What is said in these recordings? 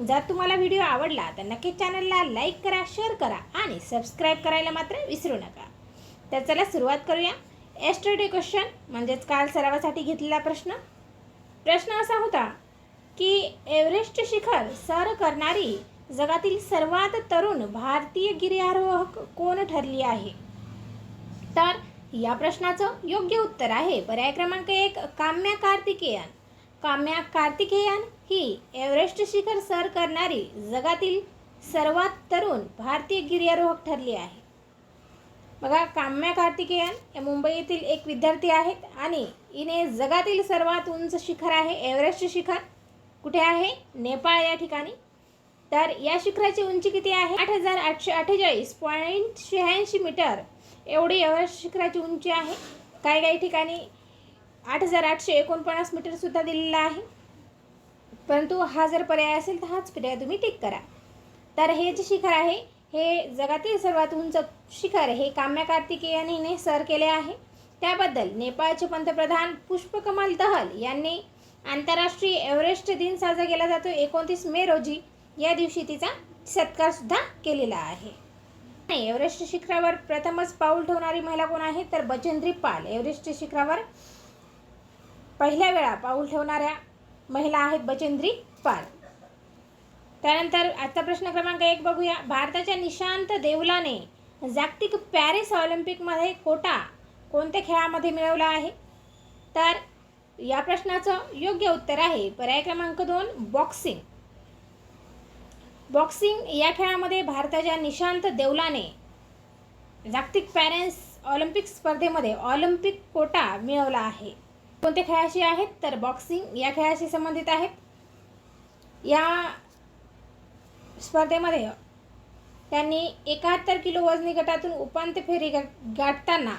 जर तुम्हाला व्हिडिओ आवडला तर नक्कीच चॅनलला लाईक करा शेअर करा आणि सबस्क्राईब करायला मात्र विसरू नका. तर चला सुरुवात करूया. एस्टरडे क्वेश्चन म्हणजेच काल सरावासाठी घेतलेला प्रश्न. प्रश्न असा होता की एव्हरेस्ट शिखर सर करणारी जगातील सर्वात तरुण भारतीय गिर्यारोहक कोण ठरली आहे? तर या प्रश्नाचं योग्य उत्तर आहे. पर्याय क्रमांक एक काम्या कार्तिकेयन. काम्या कार्तिकेयन ही एव्हरेस्ट शिखर सर करणारी जगातील सर्वात तरुण भारतीय गिर्यारोहक ठरली आहे. बघा काम्या कार्तिकेयन हे मुंबई येथील एक विद्यार्थी आहेत आणि हिने जगातील सर्वात उंच शिखर आहे एव्हरेस्ट शिखर. कुठे आहे? नेपाळ या ठिकाणी. तर या शिखराची उंची किती आहे? आठ हजार आठशे अठ्ठेचाळीस पॉईंट शहाऐंशी मीटर. एवढी एव्हरेस्ट शिखराची उंची आहे. काही काही ठिकाणी आठ हजार आठशे एकोणपन्नास मीटरसुद्धा दिलेला आहे. परंतु हा जर पर्याय असेल तर हाच पर्याय तुम्ही टिक करा. तर हे जे शिखर आहे हे जगातील सर्वात उंच शिखर हे काम्या कार्तिकेयनीने सर केले आहे. त्याबद्दल नेपाळचे पंतप्रधान पुष्पकमल दहल यांनी आंतरराष्ट्रीय एव्हरेस्ट दिन साजरा केला जातो. एकोणतीस मे रोजी या दिवशी तिचा सत्कारसुद्धा केलेला आहे. नाही एव्हरेस्ट शिखरावर प्रथमच पाऊल ठेवणारी महिला कोण आहे? तर बचेंद्री पाल. एव्हरेस्ट शिखरावर पहिल्या वेळा पाऊल ठेवणाऱ्या महिला आहेत बचेंद्री पाल. त्यानंतर आजचा प्रश्न क्रमांक एक बघूया. भारताच्या निशांत देवलाने जागतिक पॅरिस ऑलिम्पिकमध्ये कोटा कोणत्या खेळामध्ये मिळवला आहे? तर या प्रश्नाचं योग्य उत्तर आहे पर्याय क्रमांक दोन बॉक्सिंग. बॉक्सिंग या खेळामध्ये भारताच्या निशांत देवलाने जागतिक पॅरेन्स ऑलिम्पिक स्पर्धेमध्ये ऑलिम्पिक कोटा मिळवला आहे. कोणत्या खेळाशी आहेत? तर बॉक्सिंग या खेळाशी संबंधित आहेत. या स्पर्धेमध्ये त्यांनी एकाहत्तर किलो वजनी गटातून उपांत्य फेरी गा गाठताना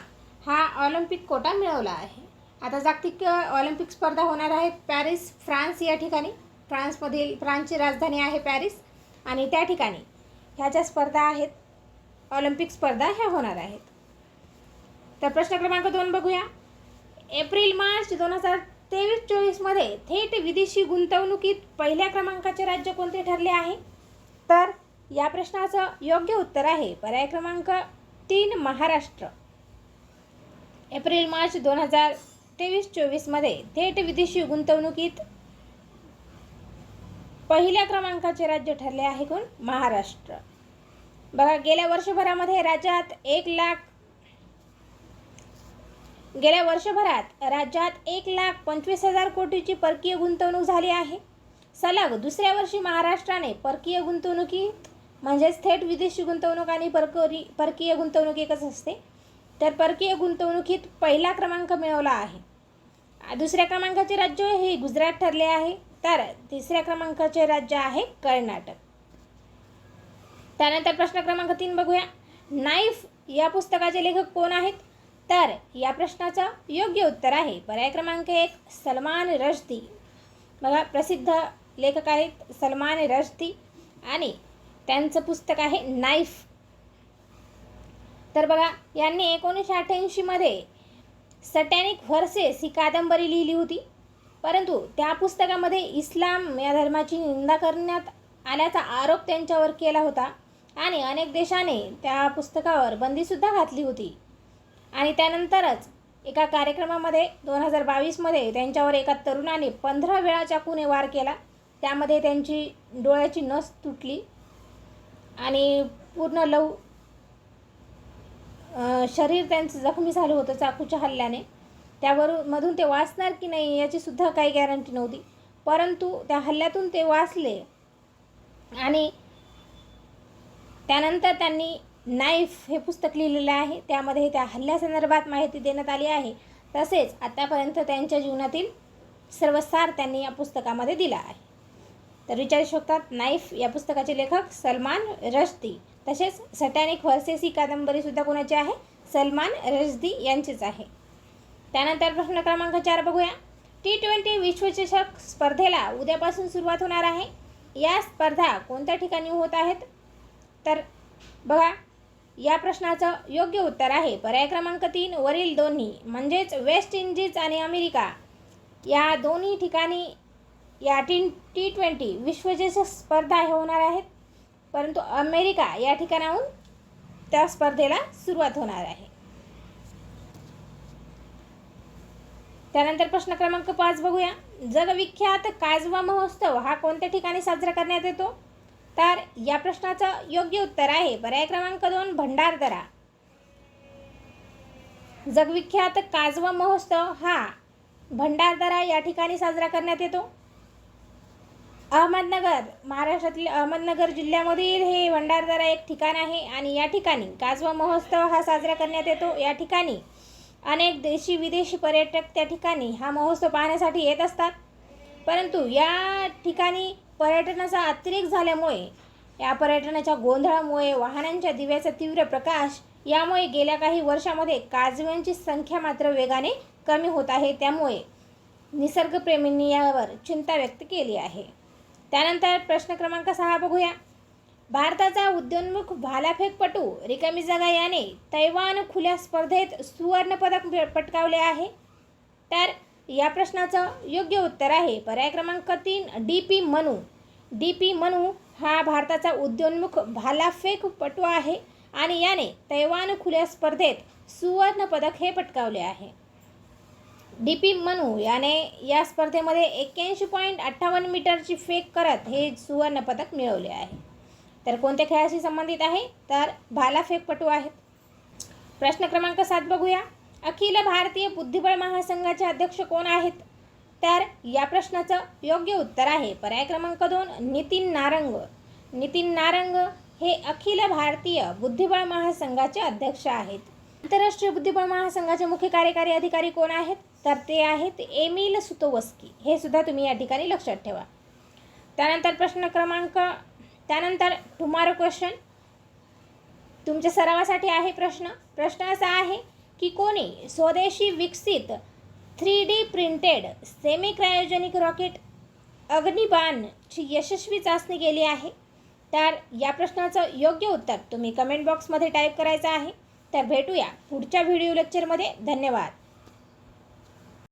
हा ऑलिम्पिक कोटा मिळवला आहे. आता जागतिक ऑलिम्पिक स्पर्धा होणार आहेत पॅरिस फ्रान्स या ठिकाणी. फ्रान्समधील फ्रान्सची राजधानी आहे पॅरिस. आणि त्या ठिकाणी ह्या ज्या स्पर्धा आहेत ऑलिम्पिक स्पर्धा ह्या होणार आहेत. तर प्रश्न क्रमांक दोन बघूया. एप्रिल मार्च दोन हजार तेवीस चोवीसमध्ये थेट विदेशी गुंतवणुकीत पहिल्या क्रमांकाचे राज्य कोणते ठरले आहे? तर या प्रश्नाचं योग्य उत्तर आहे पर्याय क्रमांक तीन महाराष्ट्र. एप्रिल मार्च दोन हजार तेवीस चोवीसमध्ये थेट विदेशी गुंतवणुकीत पहिल्या क्रमांकाचे राज्य ठरले आहे कोण? महाराष्ट्र. बघा गेल्या वर्षभरामध्ये राज्यात एक लाख गेल्या वर्षभरात राज्यात एक लाख पंचवीस हजार कोटीची परकीय गुंतवणूक झाली आहे. सलग दुसऱ्या वर्षी महाराष्ट्राने परकीय गुंतवणुकीत म्हणजेच थेट विदेशी गुंतवणूक आणि परकरी परकीय गुंतवणूक एकच असते. तर परकीय गुंतवणुकीत पहिला क्रमांक मिळवला आहे. दुसऱ्या क्रमांकाचे राज्य हे गुजरात ठरले आहे. तर तिसऱ्या क्रमांकाचे राज्य आहे कर्नाटक. त्यानंतर प्रश्न क्रमांक तीन बघूया. नाईफ या पुस्तकाचे लेखक कोण आहेत? तर या प्रश्नाचं योग्य उत्तर आहे. पर्याय क्रमांक एक सलमान रश्दी. बघा प्रसिद्ध लेखक आहेत सलमान रश्दी आणि त्यांचं पुस्तक आहे नाईफ. तर बघा यांनी एकोणीसशे अठ्ठ्याऐंशीमध्ये सटॅनिक व्हर्सेस ही कादंबरी लिहिली होती. परंतु त्या पुस्तकामध्ये इस्लाम या धर्माची निंदा करण्यात आल्याचा आरोप त्यांच्यावर केला होता आणि अनेक देशाने त्या पुस्तकावर बंदीसुद्धा घातली होती. आणि त्यानंतरच एका कार्यक्रमामध्ये दोन हजार बावीसमध्ये त्यांच्यावर एका तरुणाने पंधरा वेळा चाकूने वार केला त्यामध्ये त्यांची डोळ्याची नस तुटली आणि पूर्ण लव शरीर त्यांचं जखमी झालं होतं चाकूच्या हल्ल्याने. त्यावरून मधून ते वाचणार की नाही याचीसुद्धा काही गॅरंटी नव्हती. परंतु त्या हल्ल्यातून ते वाचले आणि त्यानंतर त्यांनी नाईफ हे पुस्तक लिहिलेलं आहे. त्यामध्ये त्या हल्ल्यासंदर्भात माहिती देण्यात आली आहे. तसेच आतापर्यंत त्यांच्या जीवनातील सर्व सार त्यांनी या पुस्तकामध्ये दिला आहे. तर विचारू शकतात नाईफ या पुस्तकाचे लेखक सलमान रश्दी तसेच सटॅनिक व्हर्सेस ही कादंबरीसुद्धा कोणाची आहे? सलमान रश्दी यांचीच आहे. त्यानंतर प्रश्न क्रमांक चार बघूया. टी ट्वेंटी विश्वचषक स्पर्धेला उद्यापासून सुरुवात होणार आहे. या स्पर्धा कोणत्या ठिकाणी होत आहेत? तर बघा या प्रश्नाचं योग्य उत्तर आहे. पर्याय क्रमांक तीन वरील दोन्ही म्हणजेच वेस्ट इंडिज आणि अमेरिका. या दोन्ही ठिकाणी या टी टी ट्वेंटी विश्वचषक स्पर्धा हे होणार आहेत. परंतु अमेरिका या ठिकाणाहून त्या स्पर्धेला सुरुवात होणार आहे. त्यानंतर प्रश्न क्रमांक पाच बघूया. जगविख्यात काजवा महोत्सव हा कोणत्या ठिकाणी साजरा करण्यात येतो? तर या प्रश्नाचं योग्य उत्तर आहे. पर्याय क्रमांक दोन भंडारदरा. जगविख्यात काजवा महोत्सव हा भंडारदरा या ठिकाणी साजरा करण्यात येतो. अहमदनगर महाराष्ट्रातील अहमदनगर जिल्ह्यामधील हे भंडारदरा एक ठिकाण आहे आणि या ठिकाणी काजवा महोत्सव हा साजरा करण्यात येतो. या ठिकाणी अनेक देशी विदेशी पर्यटक त्या ठिकाणी हा महोत्सव पाहण्यासाठी येत असतात. परंतु या ठिकाणी पर्यटनाचा अतिरेक झाल्यामुळे या पर्यटनाच्या गोंधळामुळे वाहनांच्या दिव्याचा तीव्र प्रकाश यामुळे गेल्या काही वर्षामध्ये काजव्यांची संख्या मात्र वेगाने कमी होत आहे. त्यामुळे निसर्गप्रेमींनी यावर चिंता व्यक्त केली आहे. त्यानंतर प्रश्न क्रमांक सहा बघूया. भारताचा उद्योन्मुख भालाफेकपटू रिकामी जागा याने तैवान खुल्या स्पर्धेत सुवर्णपदक पटकावले आहे. तर या प्रश्नाचं योग्य उत्तर आहे. पर्याय क्रमांक तीन D P Manu D P Manu हा भारताचा उद्योन्मुख भालाफेकपटू आहे आणि याने तैवान खुल्या स्पर्धेत सुवर्णपदक हे पटकावले आहे. डी पी मनू याने या स्पर्धेमध्ये एक्क्याऐंशी पॉईंट अठ्ठावन्न मीटरची फेक करत हे सुवर्णपदक मिळवले आहे. तर कोणत्या खेळाशी संबंधित आहे? तर भालाफेकपटू आहेत. प्रश्न क्रमांक सात बघूया. अखिल भारतीय बुद्धिबळ महासंघाचे अध्यक्ष कोण आहेत? तर या प्रश्नाचं योग्य उत्तर आहे. पर्याय क्रमांक दोन नितीन नारंग. नितीन नारंग हे अखिल भारतीय बुद्धिबळ महासंघाचे अध्यक्ष आहेत. आंतरराष्ट्रीय बुद्धिबळ महासंघाचे मुख्य कार्यकारी अधिकारी कोण आहेत? तर ते आहेत एमिल सुतोवस्की. हे सुद्धा तुम्ही या ठिकाणी लक्षात ठेवा. त्यानंतर प्रश्न क्रमांक त्यानंतर टुमारो क्वेश्चन तुमच्या सरावासाठी आहे प्रश्न. प्रश्न असा आहे की कोणी स्वदेशी विकसित three D printed semi cryogenic rocket अग्निबाणची यशस्वी चाचणी केली आहे? तर या प्रश्नाचं योग्य उत्तर तुम्ही कमेंट बॉक्समध्ये टाईप करायचं आहे. तर भेटूया पुढच्या व्हिडिओ लेक्चरमध्ये धन्यवाद.